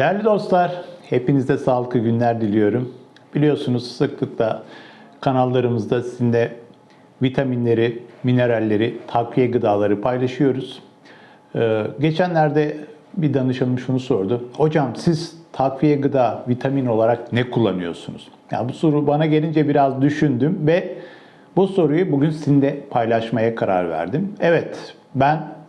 Değerli dostlar, hepinize sağlıklı günler diliyorum. Biliyorsunuz sıklıkla kanallarımızda sizinle vitaminleri, mineralleri, takviye gıdaları paylaşıyoruz. Ee, geçenlerde bir danışanım şunu sordu. Hocam siz takviye gıda, vitamin olarak ne kullanıyorsunuz? Ya bu soru bana gelince biraz düşündüm ve bu soruyu bugün sizinle paylaşmaya karar verdim. Evet, ben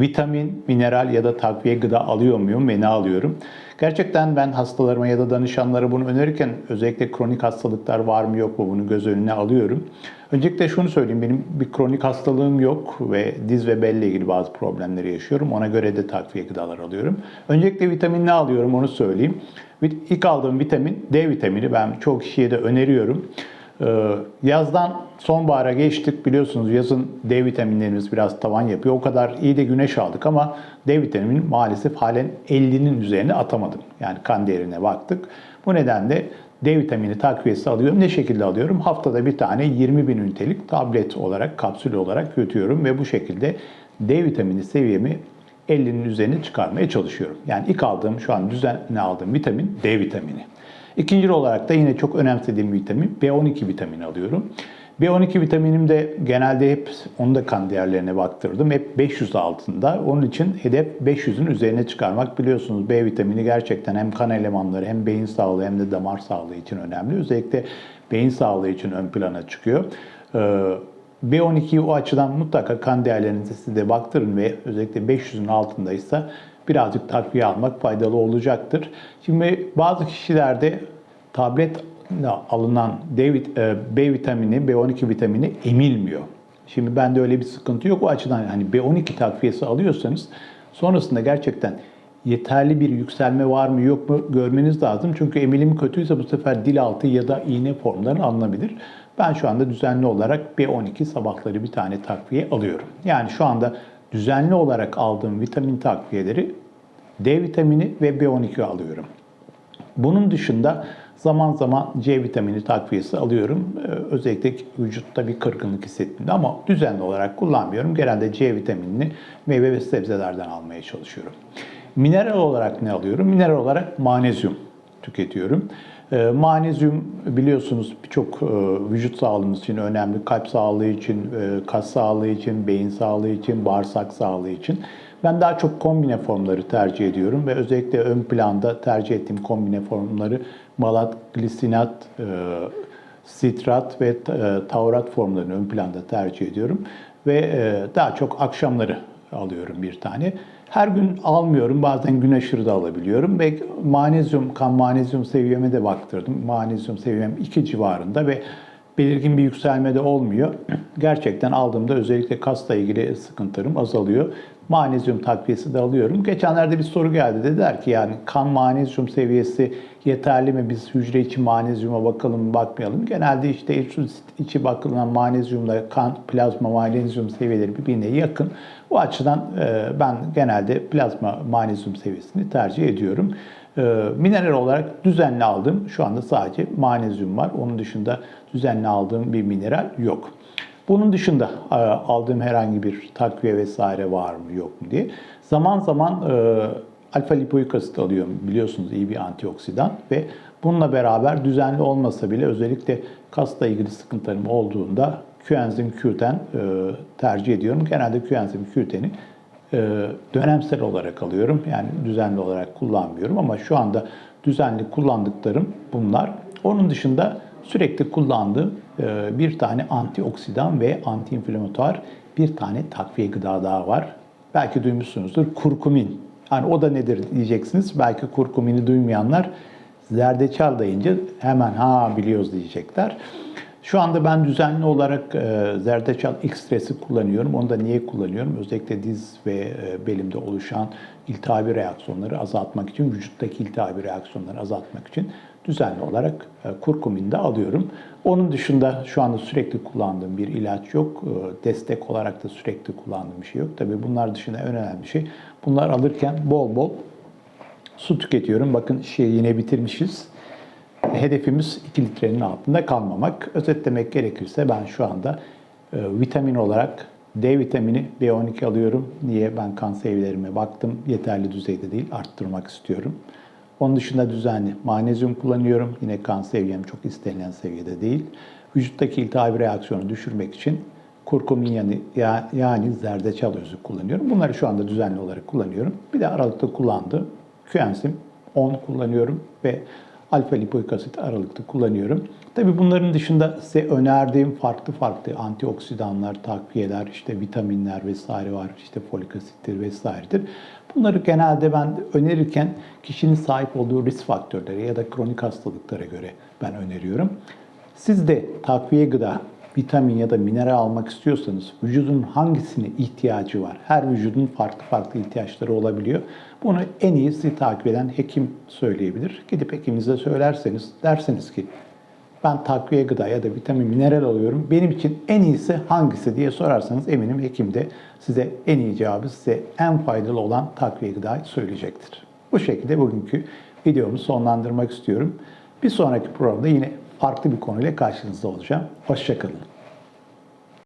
vitamin, mineral ya da takviye gıda alıyor muyum ve ne alıyorum? Gerçekten ben hastalarıma ya da danışanlara bunu önerirken özellikle kronik hastalıklar var mı yok mu bunu göz önüne alıyorum. Öncelikle şunu söyleyeyim benim bir kronik hastalığım yok ve diz ve belle ilgili bazı problemleri yaşıyorum. Ona göre de takviye gıdalar alıyorum. Öncelikle vitamin ne alıyorum onu söyleyeyim. İlk aldığım vitamin D vitamini ben çok kişiye de öneriyorum. Ee, Yazdan sonbahara geçtik biliyorsunuz yazın D vitaminlerimiz biraz tavan yapıyor. O kadar iyi de güneş aldık ama D vitamini maalesef halen 50'nin üzerine atamadım. Yani kan değerine baktık. Bu nedenle D vitamini takviyesi alıyorum. Ne şekilde alıyorum? Haftada bir tane 20 bin ünitelik tablet olarak, kapsül olarak yutuyorum ve bu şekilde D vitamini seviyemi 50'nin üzerine çıkarmaya çalışıyorum. Yani ilk aldığım, şu an düzenli aldığım vitamin D vitamini. İkinci olarak da yine çok önemsediğim vitamin B12 vitamini alıyorum. B12 vitaminim de genelde hep onu da kan değerlerine baktırdım. Hep 500 altında. Onun için hedef 500'ün üzerine çıkarmak. Biliyorsunuz B vitamini gerçekten hem kan elemanları hem beyin sağlığı hem de damar sağlığı için önemli. Özellikle beyin sağlığı için ön plana çıkıyor. Ee, B12'yi o açıdan mutlaka kan değerlerinize de baktırın ve özellikle 500'ün altındaysa birazcık takviye almak faydalı olacaktır. Şimdi bazı kişilerde tablet alınan D, e, B vitamini, B12 vitamini emilmiyor. Şimdi bende öyle bir sıkıntı yok. O açıdan hani B12 takviyesi alıyorsanız sonrasında gerçekten yeterli bir yükselme var mı yok mu görmeniz lazım. Çünkü emilim kötüyse bu sefer dil altı ya da iğne formları alınabilir. Ben şu anda düzenli olarak B12 sabahları bir tane takviye alıyorum. Yani şu anda düzenli olarak aldığım vitamin takviyeleri D vitamini ve B12 alıyorum. Bunun dışında zaman zaman C vitamini takviyesi alıyorum. Ee, Özellikle vücutta bir kırgınlık hissettiğimde ama düzenli olarak kullanmıyorum. Genelde C vitaminini meyve ve sebzelerden almaya çalışıyorum. Mineral olarak ne alıyorum? Mineral olarak manezyum tüketiyorum. Ee, Manezyum biliyorsunuz birçok e, vücut sağlığımız için önemli. Kalp sağlığı için, e, kas sağlığı için, beyin sağlığı için, bağırsak sağlığı için. Ben daha çok kombine formları tercih ediyorum ve özellikle ön planda tercih ettiğim kombine formları malat, glisinat, e, sitrat ve e, taurat formlarını ön planda tercih ediyorum. Ve e, daha çok akşamları alıyorum bir tane. Her gün almıyorum. Bazen gün aşırı da alabiliyorum. Ve manezyum, kan manezyum seviyeme de baktırdım. Manezyum seviyem 2 civarında ve belirgin bir yükselme de olmuyor. Gerçekten aldığımda özellikle kasla ilgili sıkıntılarım azalıyor. Manezyum takviyesi de alıyorum. Geçenlerde bir soru geldi. Dediler ki yani kan manezyum seviyesi yeterli mi? Biz hücre içi manezyuma bakalım mı bakmayalım. Genelde işte eritrosit içi bakılan manezyumla kan plazma manezyum seviyeleri birbirine yakın. O açıdan e, ben genelde plazma manezyum seviyesini tercih ediyorum. E, mineral olarak düzenli aldığım şu anda sadece manezyum var. Onun dışında düzenli aldığım bir mineral yok. Bunun dışında e, aldığım herhangi bir takviye vesaire var mı yok mu diye. Zaman zaman e, alfa lipoik asit alıyorum biliyorsunuz iyi bir antioksidan ve bununla beraber düzenli olmasa bile özellikle kasla ilgili sıkıntılarım olduğunda Coenzim Q10 e, tercih ediyorum. Genelde Coenzim Q10'i e, dönemsel olarak alıyorum. Yani düzenli olarak kullanmıyorum ama şu anda düzenli kullandıklarım bunlar. Onun dışında sürekli kullandığım e, bir tane antioksidan ve antiinflamatuar bir tane takviye gıda daha var. Belki duymuşsunuzdur. Kurkumin. Yani o da nedir diyeceksiniz. Belki kurkumini duymayanlar zerdeçal deyince hemen ha biliyoruz diyecekler. Şu anda ben düzenli olarak e, zerdeçal ekstresi kullanıyorum. Onu da niye kullanıyorum? Özellikle diz ve e, belimde oluşan iltihabi reaksiyonları azaltmak için, vücuttaki iltihabi reaksiyonları azaltmak için düzenli olarak e, kurkumin de alıyorum. Onun dışında şu anda sürekli kullandığım bir ilaç yok. E, destek olarak da sürekli kullandığım bir şey yok. Tabii bunlar dışında en önemli şey. Bunlar alırken bol bol su tüketiyorum. Bakın şeyi yine bitirmişiz. Hedefimiz 2 litrenin altında kalmamak. Özetlemek gerekirse ben şu anda e, vitamin olarak D vitamini B12 alıyorum. Niye? Ben kan seviyelere baktım. Yeterli düzeyde değil. Arttırmak istiyorum. Onun dışında düzenli magnezyum kullanıyorum. Yine kan seviyem çok istenilen seviyede değil. Vücuttaki iltihabi reaksiyonu düşürmek için kurkumin yani, ya- yani zerdeçal özü kullanıyorum. Bunları şu anda düzenli olarak kullanıyorum. Bir de aralıkta kullandığım Coenzim 10 kullanıyorum ve alfa lipoik asit aralıkta kullanıyorum. Tabii bunların dışında size önerdiğim farklı farklı antioksidanlar, takviyeler, işte vitaminler vesaire var. İşte folik asittir vesairedir. Bunları genelde ben önerirken kişinin sahip olduğu risk faktörleri ya da kronik hastalıklara göre ben öneriyorum. Siz de takviye gıda, vitamin ya da mineral almak istiyorsanız vücudun hangisine ihtiyacı var? Her vücudun farklı farklı ihtiyaçları olabiliyor. Bunu en iyi sizi takip eden hekim söyleyebilir. Gidip hekiminize söylerseniz derseniz ki ben takviye gıda ya da vitamin mineral alıyorum. Benim için en iyisi hangisi diye sorarsanız eminim hekim de size en iyi cevabı size en faydalı olan takviye gıdayı söyleyecektir. Bu şekilde bugünkü videomu sonlandırmak istiyorum. Bir sonraki programda yine farklı bir konuyla karşınızda olacağım. Hoşçakalın.